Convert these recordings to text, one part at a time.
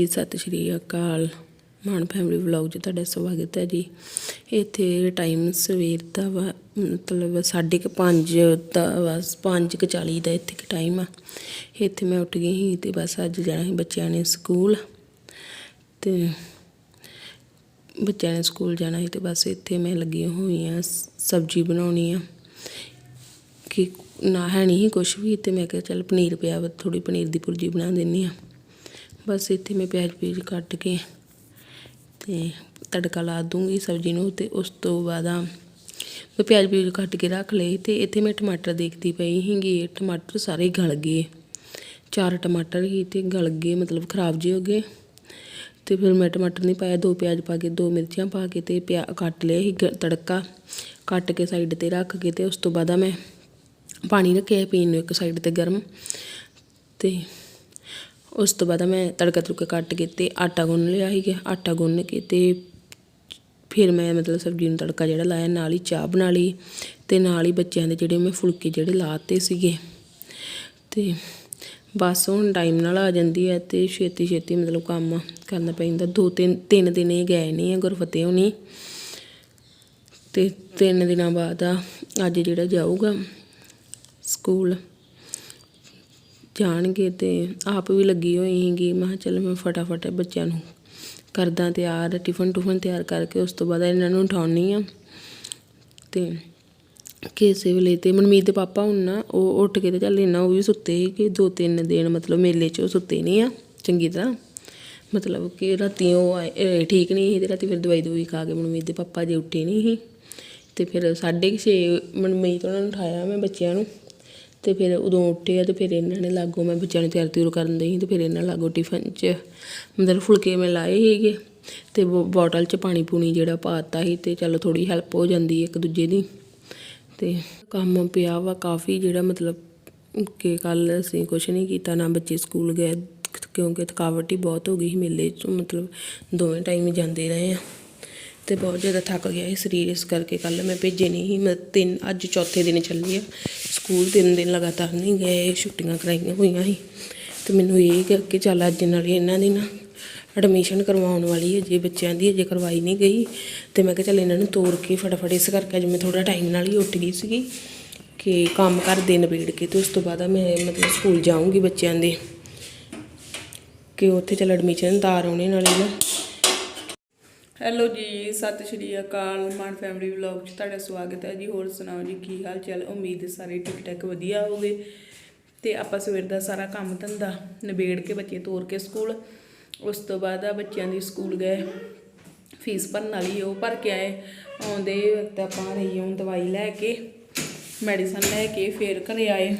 ਜੀ ਸਤਿ ਸ਼੍ਰੀ ਅਕਾਲ। ਮਾਨ family vlog 'ਚ ਤੁਹਾਡਾ ਸਵਾਗਤ ਹੈ ਜੀ। ਇੱਥੇ ਟਾਈਮ ਸਵੇਰ ਦਾ ਵਾ, ਮਤਲਬ ਸਾਢੇ ਕੁ ਪੰਜ ਦਾ ਬਸ ਪੰਜ ਕੁ ਚਾਲੀ ਦਾ ਇੱਥੇ ਕੁ ਟਾਈਮ ਆ। ਇੱਥੇ ਮੈਂ ਉੱਠ ਗਈ ਸੀ ਤੇ ਬਸ ਅੱਜ ਜਾਣਾ ਸੀ ਬੱਚਿਆਂ ਨੇ ਸਕੂਲ। ਤੇ ਬੱਚਿਆਂ ਨੇ ਸਕੂਲ ਜਾਣਾ ਸੀ ਤੇ ਬਸ ਇੱਥੇ ਮੈਂ ਲੱਗੀ ਹੋਈ ਆ, ਸਬਜ਼ੀ ਬਣਾਉਣੀ ਆ। ਕਿ ਨਾ ਹੈ ਨਹੀਂ ਕੁਝ ਵੀ ਤੇ ਮੈਂ ਕਿਹਾ ਚੱਲ ਪਨੀਰ ਪਿਆ ਵਾ ਥੋੜੀ ਪਨੀਰ ਦੀ ਭੁਰਜੀ ਬਣਾ ਦਿੰਨੀ ਆ। ਬਸ ਇੱਥੇ ਮੈਂ ਪਿਆਜ਼ ਪੀਜ ਕੱਟ ਕੇ ਤੇ ਤੜਕਾ ਲਾ ਦੂੰਗੀ ਸਬਜ਼ੀ ਨੂੰ ਤੇ ਉਸ ਤੋਂ ਬਾਅਦ ਮੈਂ ਪਿਆਜ਼ ਪੀਜ ਕੱਟ ਕੇ ਰੱਖ ਲਏ ਤੇ ਇੱਥੇ ਮੈਂ ਟਮਾਟਰ ਦੇਖਦੀ ਪਈ ਸੀਗੀ ਟਮਾਟਰ ਸਾਰੇ ਗਲ ਗਏ। ਚਾਰ ਟਮਾਟਰ ਹੀ ਤੇ ਗਲ ਗਏ, ਮਤਲਬ ਖਰਾਬ ਜਿਹੇ ਹੋ ਗਏ। ਤੇ ਫਿਰ ਮੈਂ ਟਮਾਟਰ ਨਹੀਂ ਪਾਇਆ, ਦੋ ਪਿਆਜ਼ ਪਾ ਕੇ, ਦੋ ਮਿਰਚਾਂ ਪਾ ਕੇ ਤੇ ਪਿਆ ਕੱਟ ਲਿਆ ਸੀ ਗ- ਤੜਕਾ। ਕੱਟ ਕੇ ਸਾਈਡ ਤੇ ਰੱਖ ਕੇ ਤੇ ਉਸ ਤੋਂ ਬਾਅਦ ਮੈਂ ਪਾਣੀ ਰੱਖਿਆ ਪੀਣ ਨੂੰ ਇੱਕ ਸਾਈਡ ਤੇ ਗਰਮ। ਤੇ ਉਸ ਤੋਂ ਬਾਅਦ ਮੈਂ ਤੜਕਾ ਤੁੜਕਾ ਕੱਟ ਕੇ ਤੇ ਆਟਾ ਗੁੰਨ ਲਿਆ ਸੀਗਾ ਆਟਾ ਗੁੰਨ ਕੇ ਤੇ ਫਿਰ ਮੈਂ ਮਤਲਬ ਸਬਜ਼ੀ ਨੂੰ ਤੜਕਾ ਜਿਹੜਾ ਲਾਇਆ, ਨਾਲ ਹੀ ਚਾਹ ਬਣਾ ਲਈ ਤੇ ਨਾਲ ਹੀ ਬੱਚਿਆਂ ਦੇ ਜਿਹੜੇ ਮੈਂ ਫੁਲਕੇ ਜਿਹੜੇ ਲਾਤੇ ਸੀਗੇ। ਤੇ ਬਸ ਹੁਣ ਟਾਈਮ ਨਾਲ ਆ ਜਾਂਦੀ ਹੈ ਤੇ ਛੇਤੀ ਛੇਤੀ ਮਤਲਬ ਕੰਮ ਕਰਨਾ ਪੈਂਦਾ। ਦੋ ਤਿੰਨ ਤਿੰਨ ਦਿਨ ਇਹ ਗਏ ਨਹੀਂ ਆ ਗੁਰਫਤਿਹ ਹੋਣੀ ਤੇ ਤਿੰਨ ਦਿਨਾਂ ਬਾਅਦ ਆ, ਅੱਜ ਜਿਹੜਾ ਜਾਊਗਾ ਸਕੂਲ। ਜਾਣਗੇ ਤੇ ਆਪ ਵੀ ਲੱਗੀ ਹੋਈ ਸੀਗੀ। ਮੈਂ ਕਿਹਾ ਚੱਲ ਮੈਂ ਫਟਾਫਟ ਬੱਚਿਆਂ ਨੂੰ ਕਰਦਾ ਤਿਆਰ, ਟਿਫਨ ਟੁਫਨ ਤਿਆਰ ਕਰਕੇ ਉਸ ਤੋਂ ਬਾਅਦ ਇਹਨਾਂ ਨੂੰ ਉਠਾਉਣੀ ਆ। ਤੇ ਕਿਸੇ ਵੇਲੇ ਤੇ ਮਨਮੀਤ ਦੇ ਪਾਪਾ ਹੁਣ ਨਾ, ਉਹ ਉੱਠ ਕੇ ਤੇ ਚੱਲ ਇੰਨਾ ਉਹ ਵੀ ਸੁੱਤੇ ਸੀ ਕਿ ਦੋ ਤਿੰਨ ਦਿਨ ਮਤਲਬ ਮੇਲੇ 'ਚ ਉਹ ਸੁੱਤੇ ਨਹੀਂ ਆ, ਚੰਗੀ ਤਰ੍ਹਾਂ। ਮਤਲਬ ਕਿ ਰਾਤੀ ਉਹ ਆਏ- ਠੀਕ ਨਹੀਂ ਸੀ ਤੇ ਰਾਤੀ ਫਿਰ ਦਵਾਈ ਦਵਾਈ ਖਾ ਕੇ ਮਨਮੀਤ ਦੇ ਪਾਪਾ ਜੇ ਉੱਠੇ ਨਹੀਂ ਸੀ। ਤੇ ਫਿਰ ਸਾਢੇ ਕੁ ਛੇ ਮਨਮੀਤ ਉਹਨਾਂ ਨੂੰ ਉਠਾਇਆ ਮੈਂ ਬੱਚਿਆਂ ਨੂੰ। ਅਤੇ ਫਿਰ ਉਦੋਂ ਉੱਠੇ ਆ ਤੇ ਫਿਰ ਇਹਨਾਂ ਨੇ ਲਾਗੋ ਮੈਂ ਬੱਚਿਆਂ ਨੂੰ ਤਿਆਰ ਤਿਉਰ ਕਰਨ ਦਈ ਅਤੇ ਫਿਰ ਇਹਨਾਂ ਲਾਗੋ ਟਿਫਨ 'ਚ ਮਤਲਬ ਫੁਲਕੇ ਮੈਂ ਲਾਏ ਸੀਗੇ ਤੇ ਬੋਟਲ 'ਚ ਪਾਣੀ ਪੂਣੀ ਜਿਹੜਾ ਪਾਤਾ ਸੀ ਅਤੇ ਚਲੋ ਥੋੜ੍ਹੀ ਹੈਲਪ ਹੋ ਜਾਂਦੀ ਇੱਕ ਦੂਜੇ ਦੀ ਅਤੇ ਕੰਮ ਪਿਆ ਵਾ ਕਾਫੀ ਜਿਹੜਾ ਮਤਲਬ ਕਿ ਕੱਲ ਅਸੀਂ ਕੁਝ ਨਹੀਂ ਕੀਤਾ ਨਾ ਬੱਚੇ ਸਕੂਲ ਗਏ ਕਿਉਂਕਿ ਥਕਾਵਟ ਹੀ ਬਹੁਤ ਹੋ ਗਈ ਸੀ ਮੇਲੇ 'ਚ ਮਤਲਬ ਦੋਵੇਂ ਟਾਈਮ ਜਾਂਦੇ ਰਹੇ ਆ। ਤੇ ਬਹੁਤ ਜ਼ਿਆਦਾ ਥੱਕ ਗਿਆ ਸੀ, ਸਰੀਰ ਇਸ ਕਰਕੇ ਕੱਲ ਮੈਂ ਭੇਜੇ ਨਹੀਂ ਸੀ। ਮੈਂ ਤਿੰਨ, ਅੱਜ ਚੌਥੇ ਦਿਨ ਚੱਲੀ ਆ। ਸਕੂਲ ਤਿੰਨ ਦਿਨ ਲਗਾਤਾਰ ਨਹੀਂ ਗਏ, ਛੁੱਟੀਆਂ ਕਰਾਈਆਂ ਹੋਈਆਂ ਸੀ। ਤੇ ਮੈਨੂੰ ਇਹ ਕਿ ਕਿ ਚੱਲ ਅੱਜ ਨਾਲ ਹੀ ਇਹਨਾਂ ਦੀ ਨਾ ਐਡਮਿਸ਼ਨ ਕਰਵਾਉਣ ਵਾਲੀ ਹੈ ਜੇ ਬੱਚਿਆਂ ਦੀ ਅਜੇ ਕਰਵਾਈ ਨਹੀਂ ਗਈ। ਤੇ ਮੈਂ ਕਿਹਾ ਚੱਲ ਇਹਨਾਂ ਨੂੰ ਤੋਰ ਕੇ ਫਟਾਫਟ ਇਸ ਕਰਕੇ ਅੱਜ ਮੈਂ ਥੋੜਾ ਟਾਈਮ ਨਾਲ ਹੀ ਉੱਠ ਗਈ ਸੀਗੀ ਕਿ ਕੰਮ ਕਰ ਦੇ ਨਿਬੇੜ ਕੇ ਤੇ ਉਸ ਤੋਂ ਬਾਅਦ ਮੈਂ ਮਤਲਬ ਸਕੂਲ ਜਾਊਂਗੀ ਬੱਚਿਆਂ ਦੇ। ਕਿ ਉੱਥੇ ਚੱਲ ਐਡਮਿਸ਼ਨ ਤਾਰ ਆਉਣੇ ਨਾਲੇ ਨਾ। ਹੈਲੋ ਜੀ, ਸਤਿ ਸ਼੍ਰੀ ਅਕਾਲ ਮਾਨ ਫੈਮਿਲੀ ਵਲੌਗ 'ਚ ਤੁਹਾਡਾ ਸਵਾਗਤ ਹੈ ਜੀ। ਹੋਰ ਸੁਣਾਓ ਜੀ, ਕੀ ਹਾਲ ਚਾਲ? ਉਮੀਦ ਸਾਰੇ ਠੀਕ ਠਾਕ ਵਧੀਆ ਹੋਵੇ ਤੇ ਆਪਾਂ ਸਵੇਰ ਦਾ ਸਾਰਾ ਕੰਮ ਧੰਦਾ ਨਿਬੇੜ ਕੇ ਬੱਚੇ ਤੋਰ ਕੇ ਸਕੂਲ। ਉਸ ਤੋਂ ਬਾਅਦ ਆ ਬੱਚਿਆਂ ਦੀ ਸਕੂਲ ਗਏ। ਫੀਸ ਭਰਨ ਵਾਲੀ ਉਹ ਭਰ ਕੇ ਆਏ। ਆਉਂਦੇ ਵਕਤ ਆਪਾਂ ਰਹੀਓਂ ਦਵਾਈ ਲੈ ਕੇ, ਮੈਡੀਸਨ ਲੈ ਕੇ, ਫੇਰ ਘਰੇ ਆਏ।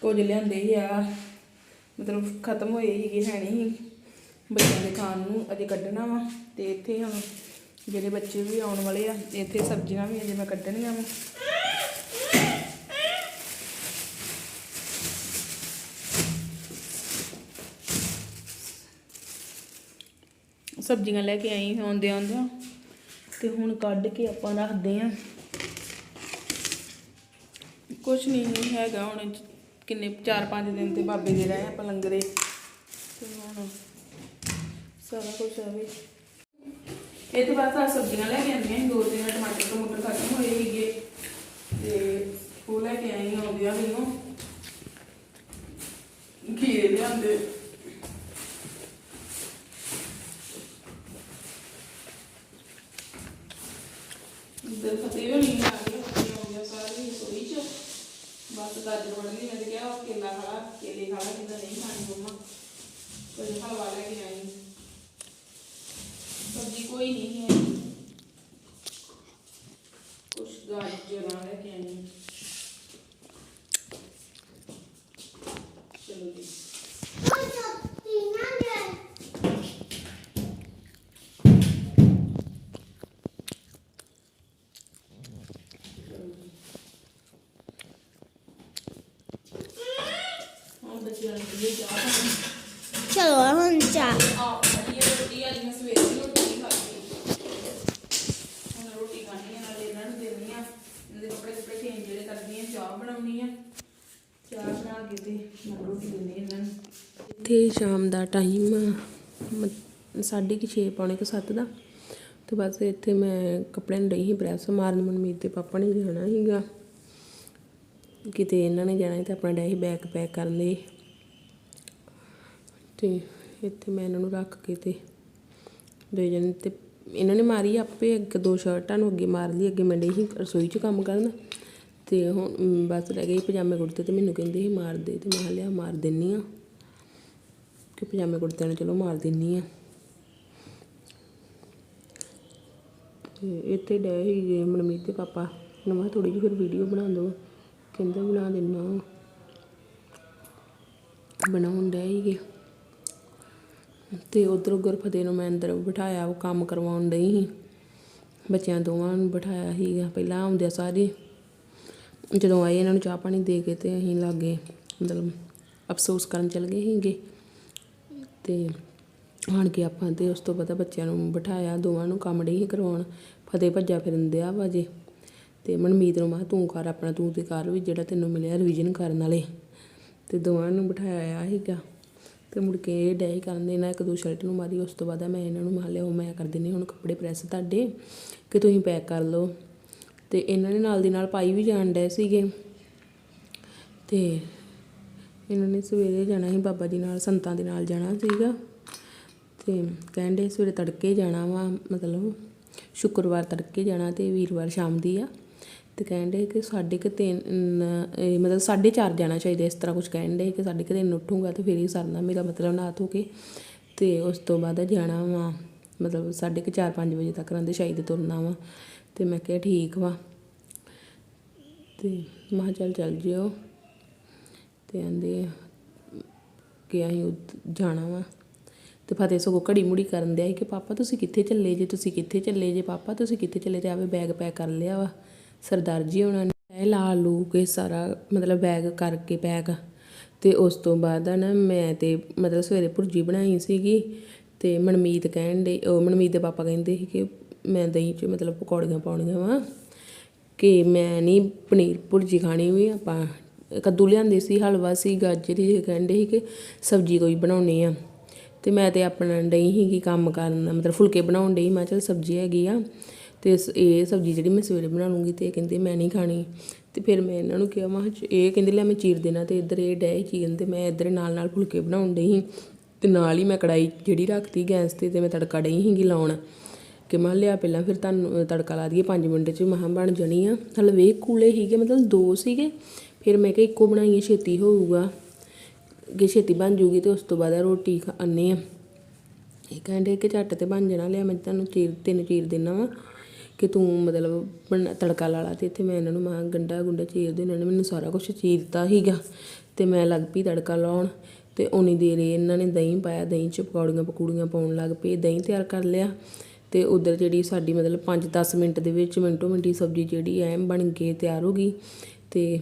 ਕੁਝ ਲਿਆਂਦੇ ਹੀ ਆ, ਮਤਲਬ ਖਤਮ ਹੋਏ ਸੀਗੇ, ਹੈ ਨਹੀਂ। ਸੀ। ਬੱਚਿਆਂ ਦੇ ਖਾਣ ਨੂੰ ਅਜੇ ਕੱਢਣਾ ਵਾ ਤੇ ਇੱਥੇ ਹੁਣ ਜਿਹੜੇ ਬੱਚੇ ਵੀ ਆਉਣ ਵਾਲੇ ਆ, ਇੱਥੇ ਸਬਜ਼ੀਆਂ ਵੀ ਅਜੇ ਮੈਂ ਕੱਢਣੀਆਂ ਵਾ। ਸਬਜ਼ੀਆਂ ਲੈ ਕੇ ਆਈ ਆਉਂਦੇ ਆਉਂਦੇ ਤੇ ਹੁਣ ਕੱਢ ਕੇ ਆਪਾਂ ਰੱਖਦੇ ਆ। ਕੁਛ ਨਹੀਂ ਹੈਗਾ ਹੁਣ, ਕਿੰਨੇ 4-5 ਦਿਨ ਤੇ ਬਾਬੇ ਦੇ ਰਹੇ ਆਪਾਂ ਲੰਗਰੇ। ਤੇ ਹੁਣ ਸਾਰਾ ਕੁਝ ਆਵੇ ਇਹ ਤੋਂ ਬਾਅਦ ਆ ਸਬਜ਼ੀਆਂ ਲੈ ਕੇ ਆਉਂਦੀਆਂ ਸੀ, ਦੋ ਤਿੰਨ ਟਮਾਟਰ ਟਮਾਟਰ ਖਤਮ ਹੋਏ ਸੀਗੇ। ਤੇ ਉਹ ਲੈ ਕੇ ਆਈ ਆਉਂਦੇ ਮੈਨੂੰ। ਖੀਰੇ ਲਿਆਂਦੇ। ਇਧਰ ਫਤਿਹ ਹੋਣੀ ਆ ਗਏ ਹੋ ਗਿਆ ਸਾਰੀ ਰਸੋਈ ਚ। ਬਸ ਗਾਜਰ ਵੜਨੀ ਮੈਂ ਤੇ ਕਿਹਾ ਉਹ ਕੇਲਾ ਖਾ ਕੇਲੇ ਖਾ ਲਾ ਜਿੰਦਾ ਨਹੀਂ ਖਾਣੀ ਮੰਮਾ। ਕੋਈ ਹਲਵਾ ਲੈ ਕੇ ਆਈ। ਸਬਜ਼ੀ ਕੋਈ ਨਹੀਂ ਹੈ। ਕੁਛ ਗਾਜਰਾਂ ਲੈ ਕੇ ਆਈ। ਚਲੋ ਜੀ। ਚਾਹ ਚਲੋ ਹੁਣ ਚਾ ਆ ਵਧੀਆ ਰੋਟੀ ਮੈਂ ਸਵੇਰੇ ਦੀ ਰੋਟੀ ਨਹੀਂ ਖਾਧੀ ਹੁਣ ਰੋਟੀ ਖਾਣੀ ਆ ਨਾਲੇ ਇਹਨਾਂ ਨੂੰ ਦੇਣੀ ਆ ਇਹਦੇ ਕੱਪੜੇ ਕੱਪੜੇ ਚੇਂਜ ਜਿਹੜੇ ਕਰਦੀ ਆ ਚਾਹ ਬਣਾਉਣੀ ਆ ਚਾਹ ਬਣਾ ਕੇ ਤੇ ਨਾਲ ਰੋਟੀ ਦੇਣੀ ਇਹਨਾਂ ਨੂੰ ਇੱਥੇ ਸ਼ਾਮ ਦਾ ਟਾਈਮ ਸਾਢੇ ਕੁ ਛੇ, ਪੌਣੇ ਕੁ ਸੱਤ ਦਾ। ਤੇ ਬਸ ਇੱਥੇ ਮੈਂ ਕੱਪੜਿਆਂ ਨੂੰ ਡਈ ਸੀ ਪ੍ਰੈਸ ਮਾਰਨ, ਮਨਮੀਤ ਦੇ ਪਾਪਾ ਨੇ ਜਾਣਾ ਸੀਗਾ। ਕਿਤੇ ਇਹਨਾਂ ਨੇ ਜਾਣਾ ਸੀ ਤੇ ਆਪਣਾ ਡੈ ਸੀ ਬੈਗ ਪੈਕ ਕਰਨ ਲਈ। ਤੇ ਇੱਥੇ ਮੈਂ ਇਹਨਾਂ ਨੂੰ ਰੱਖ ਕੇ ਤੇ ਦੇ ਜਣੇ ਤੇ ਇਹਨਾਂ ਨੇ ਮਾਰੀ ਆਪੇ ਇੱਕ ਦੋ ਸ਼ਰਟਾਂ ਨੂੰ ਅੱਗੇ ਮਾਰ ਲਈ, ਅੱਗੇ ਮੈਂ ਡਈ ਸੀ ਰਸੋਈ 'ਚ ਕੰਮ ਕਰਨ। ਤੇ ਹੁਣ ਬਸ ਰਹਿ ਗਏ ਪਜਾਮੇ ਕੁੜਤੇ ਤੇ ਮੈਨੂੰ ਕਹਿੰਦੇ ਸੀ ਮਾਰ ਦੇ ਤੇ ਮੈਂ ਕਿਹਾ ਲਿਆ ਮਾਰ ਦਿੰਨੀ ਆ। ਕਿ ਪਜਾਮੇ ਕੁੜਤਿਆਂ ਨੂੰ ਚਲੋ ਮਾਰ ਦਿੰਨੀ ਆ। ਤੇ ਇੱਥੇ ਡੇ ਹੀ ਮਨਮੀਤ ਦੇ ਪਾਪਾ। ਨੂੰ ਮੈਂ ਕਿਹਾ ਥੋੜੀ ਜਿਹੀ ਫਿਰ ਵੀਡੀਓ ਬਣਾ ਦਿਓ। ਕਹਿੰਦਾ ਬਣਾ ਦਿੰਨਾ। ਬਣਾਉਣ ਡੈ ਹੀਗੇ ਤੇ ਉਧਰ ਗੁਰਫਤਿਹ ਨੂੰ ਮੈਂ ਅੰਦਰ ਬਿਠਾਇਆ, ਉਹ ਕੰਮ ਕਰਵਾਉਣ ਡਈ ਸੀ। ਬੱਚਿਆਂ ਦੋਵਾਂ ਨੂੰ ਬਿਠਾਇਆ ਸੀਗਾ। ਪਹਿਲਾਂ ਆਉਂਦਿਆਂ ਸਾਰੇ ਜਦੋਂ ਆਏ, ਇਹਨਾਂ ਨੂੰ ਚਾਹ ਪਾਣੀ ਦੇ ਕੇ ਤੇ ਅਸੀਂ ਲਾਗੇ, ਮਤਲਬ ਅਫਸੋਸ ਕਰਨ ਚਲ ਗਏ ਸੀਗੇ। ਤੇ ਆਣ ਕੇ ਆਪਾਂ ਤੇ ਉਸ ਤੋਂ ਬਾਅਦ ਬੱਚਿਆਂ ਨੂੰ ਬਿਠਾਇਆ, ਦੋਵਾਂ ਨੂੰ ਕੰਮ ਡਈ ਸੀ ਕਰਵਾਉਣ। ਫਤਿਹ ਭੱਜਾ ਫਿਰਨ ਦਿਆ ਵਾ ਜੇ। ਤੇ ਮਨਮੀਤ ਨੂੰ ਮੈਂ ਤੂੰ ਕਰ ਆਪਣਾ, ਤੂੰ ਤੇ ਕਰ ਵੀ ਜਿਹੜਾ ਤੈਨੂੰ ਮਿਲਿਆ ਰਿਵੀਜ਼ਨ ਕਰਨ ਵਾਲੇ। ਤੇ ਦੋਵਾਂ ਨੂੰ ਬਿਠਾਇਆ ਸੀਗਾ। ਤੇ ਮੁੜ ਕੇ ਇਹ ਡੈ ਕਰਨ ਦੇ ਨਾ ਇੱਕ ਦੋ ਸ਼ਰਟ ਨੂੰ ਮਾਰੀ, ਉਸ ਤੋਂ ਬਾਅਦ ਮੈਂ ਇਹਨਾਂ ਨੂੰ ਮਾ ਲਿਆ ਮੈਂ ਕਰ ਦਿੰਦੀ ਹੁਣ ਕੱਪੜੇ ਪ੍ਰੈਸ ਤੁਹਾਡੇ। ਕਿ ਤੁਸੀਂ ਪੈਕ ਕਰ ਲਓ। ਅਤੇ ਇਹਨਾਂ ਨੇ ਨਾਲ ਦੀ ਨਾਲ ਪਾਈ ਵੀ ਜਾਣ ਡਏ ਸੀਗੇ। ਅਤੇ ਇਹਨਾਂ ਨੇ ਸਵੇਰੇ ਜਾਣਾ ਸੀ ਬਾਬਾ ਜੀ ਨਾਲ, ਸੰਤਾਂ ਦੇ ਨਾਲ ਜਾਣਾ ਸੀਗਾ। ਅਤੇ ਕਹਿਣ ਡਏ ਸਵੇਰੇ ਤੜਕੇ ਜਾਣਾ ਵਾ, ਮਤਲਬ ਸ਼ੁੱਕਰਵਾਰ ਤੜਕੇ ਜਾਣਾ ਅਤੇ ਵੀਰਵਾਰ ਸ਼ਾਮ ਦੀ ਆ। ਤੇ ਕਹਿੰਦੇ ਕਿ ਸਾਡੇ ਕੁ ਤਿੰਨ ਮਤਲਬ ਸਾਢੇ ਚਾਰ ਜਾਣਾ ਚਾਹੀਦਾ ਇਸ ਤਰ੍ਹਾਂ ਕੁਝ ਕਹਿੰਦੇ ਕਿ ਸਾਡੇ ਕੁ ਤਿੰਨ ਉੱਠੂਗਾ ਤੇ ਫਿਰ ਹੀ ਸਰਨਾ ਮੇਰਾ ਮਤਲਬ ਨਾ ਧੋ ਕੇ। ਤੇ ਉਸ ਤੋਂ ਬਾਅਦ ਜਾਣਾ ਵਾ, ਮਤਲਬ ਸਾਢੇ ਕੁ ਚਾਰ ਪੰਜ ਵਜੇ ਤੱਕ ਰਹਿੰਦੇ ਸ਼ਾਇਦ ਤੁਰਨਾ ਵਾ। ਤੇ ਮੈਂ ਕਿਹਾ ਠੀਕ ਵਾ। ਤੇ ਮੈਂ ਚੱਲ ਚੱਲ ਜਿਓ। ਤੇ ਆਂਦੇ ਕਿ ਅਸੀਂ ਉੱਧ- ਜਾਣਾ ਵਾ। ਤੇ ਫਤਿਹ ਸਗੋਂ ਘੜੀ ਮੁੜੀ ਕਰਨ ਦਿਆ ਸੀ ਕਿ ਪਾਪਾ ਤੁਸੀਂ ਕਿੱਥੇ ਚੱਲੇ ਜੇ, ਤੁਸੀਂ ਕਿੱਥੇ ਚੱਲੇ ਜੇ? ਪਾਪਾ ਤੁਸੀਂ ਕਿੱਥੇ ਚੱਲੇ ਤੇ ਆਵੇ ਬੈਗ ਪੈਕ ਕਰ ਲਿਆ ਵਾ। ਸਰਦਾਰ ਜੀ ਉਹਨਾਂ ਨੇ ਇਹ ਲਾ ਲੂ ਕੇ ਸਾਰਾ ਮਤਲਬ ਬੈਗ ਕਰਕੇ ਪੈਕ ਤੇ ਉਸ ਤੋਂ ਬਾਅਦ ਆ ਨਾ ਮੈਂ ਤੇ ਮਤਲਬ ਸਵੇਰੇ ਭੁਰਜੀ ਬਣਾਈ ਸੀਗੀ। ਤੇ ਮਨਮੀਤ ਕਹਿਣ ਦੇ ਉਹ ਮਨਮੀਤ ਦੇ ਪਾਪਾ ਕਹਿੰਦੇ ਸੀ ਕਿ ਮੈਂ ਦਹੀਂ 'ਚ ਮਤਲਬ ਪਕੌੜੀਆਂ ਪਾਉਣੀਆਂ ਵਾ ਕਿ ਮੈਂ ਨਹੀਂ ਪਨੀਰ ਭੁਰਜੀ ਖਾਣੀ ਵੀ ਆਪਾਂ ਕੱਦੂ ਲਿਆਂਦੇ ਸੀ, ਹਲਵਾ ਸੀ, ਗਾਜਰ ਗਾਜਰੀ ਕਹਿੰਦੇ ਸੀ ਕਿ ਸਬਜ਼ੀ ਕੋਈ ਬਣਾਉਣੀ ਆ। ਤੇ ਮੈਂ ਤੇ ਆਪਣਾ ਡਈ ਸੀਗੀ ਕੰਮ ਕਰਨ ਮਤਲਬ ਫੁਲਕੇ ਬਣਾਉਣ ਡਈ, ਮੈਂ ਚਲ ਸਬਜ਼ੀ ਹੈਗੀ ਆ ਤੇ ਇਹ ਸਬਜ਼ੀ ਜਿਹੜੀ ਮੈਂ ਸਵੇਰੇ ਬਣਾ ਲੂੰਗੀ ਤੇ ਇਹ ਕਹਿੰਦੇ ਮੈਂ ਨਹੀਂ ਖਾਣੀ। ਤੇ ਫਿਰ ਮੈਂ ਇਹਨਾਂ ਨੂੰ ਕਿਹਾ, ਮੈਂ ਕਿਹਾ ਇਹ ਕਹਿੰਦੇ ਲੈ ਮੈਂ ਚੀਰ ਦੇਣਾ ਤੇ ਇੱਧਰ ਇਹ ਡੈ ਚੀਰਨ ਤੇ ਮੈਂ ਇੱਧਰ ਨਾਲ ਨਾਲ ਫੁਲਕੇ ਬਣਾਉਣ ਡਈ ਸੀ। ਤੇ ਨਾਲ ਹੀ ਮੈਂ ਕੜਾਈ ਜਿਹੜੀ ਰੱਖਤੀ ਗੈਸ ਤੇ ਤੇ ਮੈਂ ਤੜਕਾ ਡਈ ਸੀਗੀ ਲਾਉਣ। ਕਿ ਮੈਂ ਲਿਆ ਪਹਿਲਾਂ ਫਿਰ ਤੁਹਾਨੂੰ ਤੜਕਾ ਲਾ ਦਈਏ 5 ਮਿੰਟ 'ਚ ਮਹਾਂ ਬਣ ਜਾਣੀ ਆ। ਹਲਵੇ ਕੂਲੇ ਸੀਗੇ, ਮਤਲਬ ਦੋ ਸੀਗੇ। ਫਿਰ ਮੈਂ ਕਿਹਾ ਇੱਕੋ ਬਣਾਈਏ, ਛੇਤੀ ਹੋਊਗਾ। ਕਿ ਛੇਤੀ ਬਣ ਜੂਗੀ ਤੇ ਉਸ ਤੋਂ ਬਾਅਦ ਰੋਟੀ ਖਾਣੇ ਆ। ਇਹ ਕਹਿੰਦੇ ਕਿ ਝੱਟ ਤੇ ਬਣ ਜਾਣਾ, ਲਿਆ ਮੈਂ ਤੁਹਾਨੂੰ ਚੀਰ, ਤਿੰਨ ਚੀਰ ਦੇਣਾ ਵਾ। ਕਿ ਤੂੰ ਮਤਲਬ ਬਣਾ, ਤੜਕਾ ਲਾ ਲਾ ਤੇ ਇੱਥੇ ਮੈਂ ਇਹਨਾਂ ਨੂੰ ਮਾਂ ਗੰਡਾ ਗੁੰਡਾ ਚੀਰ ਦੇ ਇਹਨਾਂ ਨੇ ਮੈਨੂੰ ਸਾਰਾ ਕੁਝ ਚੀਰਤਾ ਸੀਗਾ। ਤੇ ਮੈਂ ਲੱਗ ਪਈ ਤੜਕਾ ਲਾਉਣ। ਤੇ ਉਨੀ ਦੇਰ ਇਹਨਾਂ ਨੇ ਦਹੀਂ ਪਾਇਆ, ਦਹੀਂ 'ਚ ਪਕੌੜੀਆਂ ਪਕੂੜੀਆਂ ਪਾਉਣ ਲੱਗ ਪਏ, ਦਹੀਂ ਤਿਆਰ ਕਰ ਲਿਆ। ਤੇ ਉਧਰ ਜਿਹੜੀ ਸਾਡੀ ਮਤਲਬ 5-10 ਮਿੰਟ ਦੇ ਵਿੱਚ ਮਿੰਟੋ ਮਿੰਟੀ ਸਬਜ਼ੀ ਜਿਹੜੀ ਐ ਬਣ ਕੇ ਤਿਆਰ ਹੋ ਗਈ ਤੇ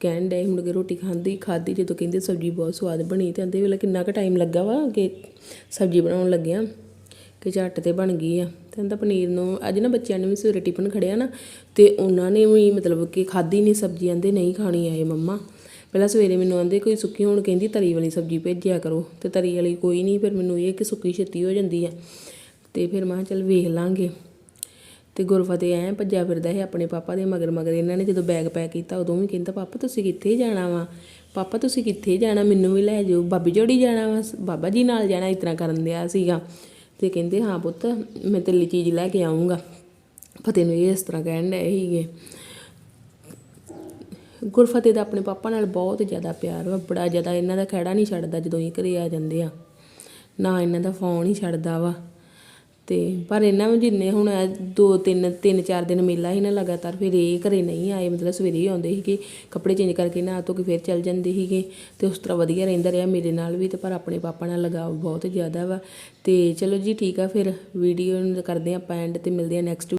ਕਹਿਣ ਡਏ ਹੁਣ ਕਿ ਰੋਟੀ ਖਾਂਦੀ ਖਾਦੀ ਜਦੋਂ ਕਹਿੰਦੇ ਸਬਜ਼ੀ ਬਹੁਤ ਸਵਾਦ ਬਣੀ ਤੇ ਕਹਿੰਦੇ ਵੇਲੇ ਕਿੰਨਾ ਕੁ ਟਾਈਮ ਲੱਗਾ ਵਾ ਕਿ ਸਬਜ਼ੀ ਬਣਾਉਣ ਲੱਗਿਆ ਕਿ ਝੱਟ ਤੇ ਬਣ ਗਈ ਆ। ਤੇ ਕਹਿੰਦਾ ਪਨੀਰ ਨੂੰ ਅੱਜ ਨਾ ਬੱਚਿਆਂ ਨੇ ਵੀ ਸਵੇਰੇ ਟਿਫਨ ਖੜਿਆ ਨਾ ਤੇ ਉਹਨਾਂ ਨੇ ਵੀ ਮਤਲਬ ਕਿ ਖਾਦੀ ਨਹੀਂ ਸਬਜ਼ੀ, ਆਂਦੇ ਨਹੀਂ ਖਾਣੀ ਆਏ ਮੰਮਾ। ਪਹਿਲਾਂ ਸਵੇਰੇ ਮੈਨੂੰ ਆਂਦੇ ਕੋਈ ਸੁੱਕੀ ਹੁਣ ਕਹਿੰਦੀ ਤਰੀ ਵਾਲੀ ਸਬਜ਼ੀ ਭੇਜਿਆ ਕਰੋ ਤੇ ਤਰੀ ਵਾਲੀ ਕੋਈ ਨਹੀਂ ਫਿਰ ਮੈਨੂੰ ਇਹ ਕਿ ਸੁੱਕੀ ਛੇਤੀ ਹੋ ਜਾਂਦੀ ਆ। ਤੇ ਫਿਰ ਮੈਂ ਕਿਹਾ ਚੱਲ ਵੇਖ ਲਾਂਗੇ। ਤੇ ਗੁਰਫਤਿਹ ਐ ਭੱਜਿਆ ਫਿਰਦਾ ਹੈ ਆਪਣੇ ਪਾਪਾ ਦੇ ਮਗਰ ਮਗਰ। ਇਹਨਾਂ ਨੇ ਜਦੋਂ ਬੈਗ ਪੈਕ ਕੀਤਾ ਉਦੋਂ ਵੀ ਕਹਿੰਦਾ, ਪਾਪਾ, ਤੁਸੀਂ ਕਿੱਥੇ ਜਾਣਾ ਵਾ? ਪਾਪਾ, ਤੁਸੀਂ ਕਿੱਥੇ ਜਾਣਾ? ਮੈਨੂੰ ਵੀ ਲੈ ਜਾਓ। ਬਾਬੀ ਜੋੜੀ ਜਾਣਾ ਵਾ? ਬਾਬਾ ਜੀ ਨਾਲ ਜਾਣਾ ਇਸ ਤਰ੍ਹਾਂ ਕਰਨ ਦਿਆ ਸੀਗਾ। ਤੇ ਕਹਿੰਦੇ, ਹਾਂ ਪੁੱਤ, ਮੈਂ ਤੇਰੇ ਚੀਜ਼ ਲੈ ਕੇ ਆਉਂਗਾ ਫਤਿਹ ਨੂੰ ਇਹ ਇਸ ਤਰ੍ਹਾਂ ਕਹਿਣ ਡਏ ਸੀਗੇ। ਗੁਰਫਤਿਹ ਦਾ ਆਪਣੇ ਪਾਪਾ ਨਾਲ ਬਹੁਤ ਜ਼ਿਆਦਾ ਪਿਆਰ ਵਾ। ਬੜਾ ਜ਼ਿਆਦਾ ਇਹਨਾਂ ਦਾ ਖਹਿੜਾ ਨਹੀਂ ਛੱਡਦਾ ਜਦੋਂ ਇਹ ਘਰੇ ਆ ਜਾਂਦੇ ਆ। ਨਾ ਇਹਨਾਂ ਦਾ ਫੋਨ ਹੀ ਛੱਡਦਾ ਵਾ। ਅਤੇ ਪਰ ਇਹਨਾਂ ਨੂੰ ਜਿੰਨੇ ਹੁਣ ਇਹ ਦੋ ਤਿੰਨ ਤਿੰਨ ਚਾਰ ਦਿਨ ਮੇਲਾ ਸੀ ਨਾ ਲਗਾਤਾਰ, ਫਿਰ ਇਹ ਘਰ ਨਹੀਂ ਆਏ, ਮਤਲਬ ਸਵੇਰੇ ਹੀ ਆਉਂਦੇ ਸੀਗੇ, ਕੱਪੜੇ ਚੇਂਜ ਕਰਕੇ ਨਹਾ ਧੋ ਕੇ ਫਿਰ ਚੱਲ ਜਾਂਦੇ ਸੀਗੇ ਅਤੇ ਉਸ ਤਰ੍ਹਾਂ ਵਧੀਆ ਰਹਿੰਦਾ ਰਿਹਾ ਮੇਰੇ ਨਾਲ ਵੀ ਅਤੇ ਪਰ ਆਪਣੇ ਪਾਪਾ ਨਾਲ ਲਗਾਵ ਬਹੁਤ ਜ਼ਿਆਦਾ ਵਾ ਅਤੇ ਚਲੋ ਜੀ ਠੀਕ ਆ ਫਿਰ ਵੀਡੀਓ ਨੂੰ ਕਰਦੇ ਆਪਾਂ ਐਂਡ ਅਤੇ ਮਿਲਦੇ ਹਾਂ ਨੈਕਸਟ